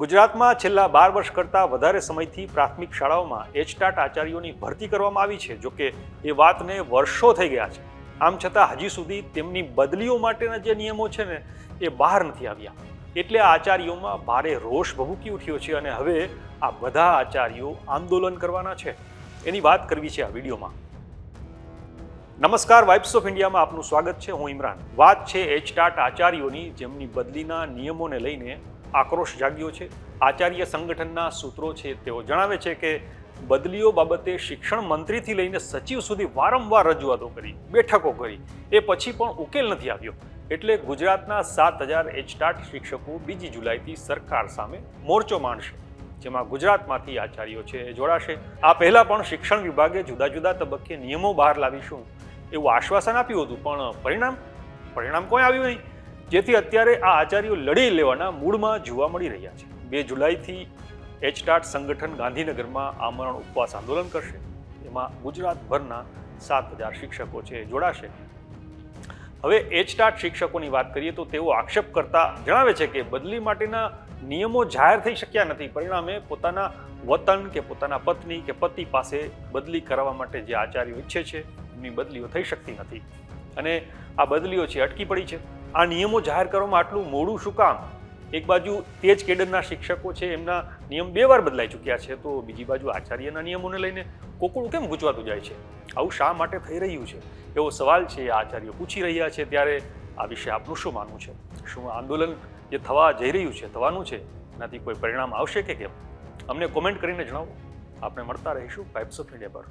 ગુજરાતમાં છેલ્લા બાર વર્ષ કરતાં વધારે સમયથી પ્રાથમિક શાળાઓમાં એચટાટ આચાર્યોની ભરતી કરવામાં આવી છે, જોકે એ વાતને વર્ષો થઈ ગયા છે. આમ છતાં હજી સુધી તેમની બદલીઓ માટેના જે નિયમો છે ને, એ બહાર નથી આવ્યા. એટલે આચાર્યોમાં ભારે રોષ ભભૂકી ઉઠ્યો છે અને હવે આ બધા આચાર્યો આંદોલન કરવાના છે. એની વાત કરવી છે આ વિડીયોમાં. નમસ્કાર, વાઇબ્સ ઓફ ઇન્ડિયામાં આપનું સ્વાગત છે. હું ઇમરાન. વાત છે એચટાટ આચાર્યોની જેમની બદલીના નિયમોને લઈને આક્રોશ જાગ્યો છે. આચાર્ય સંગઠનના સૂત્રો છે તેઓ જણાવે છે કે બદલીઓ બાબતે શિક્ષણ મંત્રીથી લઈને સચિવ સુધી વારંવાર રજૂઆતો કરી, બેઠકો કરી. એ પછી પણ ઉકેલ નથી આવ્યો. એટલે ગુજરાતના સાત હજાર એચટાટ શિક્ષકો બીજી જુલાઈથી સરકાર સામે મોરચો માંડશે. જેમાં ગુજરાતમાંથી આચાર્યો છે એ જોડાશે. આ પહેલાં પણ શિક્ષણ વિભાગે જુદા જુદા તબક્કે નિયમો બહાર લાવીશું એવું આશ્વાસન આપ્યું હતું. પણ પરિણામ? પરિણામ કોઈ આવ્યું નહીં. જેથી અત્યારે આ આચાર્યો લડી લેવાના મૂળમાં જોવા મળી રહ્યા છે. બે જુલાઈથી એચટાટ સંગઠન ગાંધીનગરમાં આમરણ ઉપવાસ આંદોલન કરશે. એમાં ગુજરાતભરના સાત હજાર શિક્ષકો છે, જોડાશે. હવે એચટાટ શિક્ષકોની વાત કરીએ તો તેઓ આક્ષેપ કરતા જણાવે છે કે બદલી માટેના નિયમો જાહેર થઈ શક્યા નથી. પરિણામે પોતાના વતન કે પોતાના પત્ની કે પતિ પાસે બદલી કરાવવા માટે જે આચાર્યો ઈચ્છે છે, એમની બદલીઓ થઈ શકતી નથી. અને આ બદલીઓ છે, અટકી પડી છે. આ નિયમો જાહેર કરવામાં આટલું મોડું શું કામ? એક બાજુ તે જ કેડરના શિક્ષકો છે, એમના નિયમ બે વાર બદલાઈ ચૂક્યા છે, તો બીજી બાજુ આચાર્યના નિયમોને લઈને કોકડું કેમ ગૂંચવાતું જાય છે? આવું શા માટે થઈ રહ્યું છે? એવો સવાલ છે આચાર્ય પૂછી રહ્યા છે, ત્યારે આ વિશે આપનું શું માનવું છે? શું આંદોલન જે થવા જઈ રહ્યું છે, થવાનું છે, એનાથી કોઈ પરિણામ આવશે કે કેમ? અમને કોમેન્ટ કરીને જણાવો. આપણે મળતા રહીશું પાઇપ્સ ઓફ ઇન્ડિયા પર.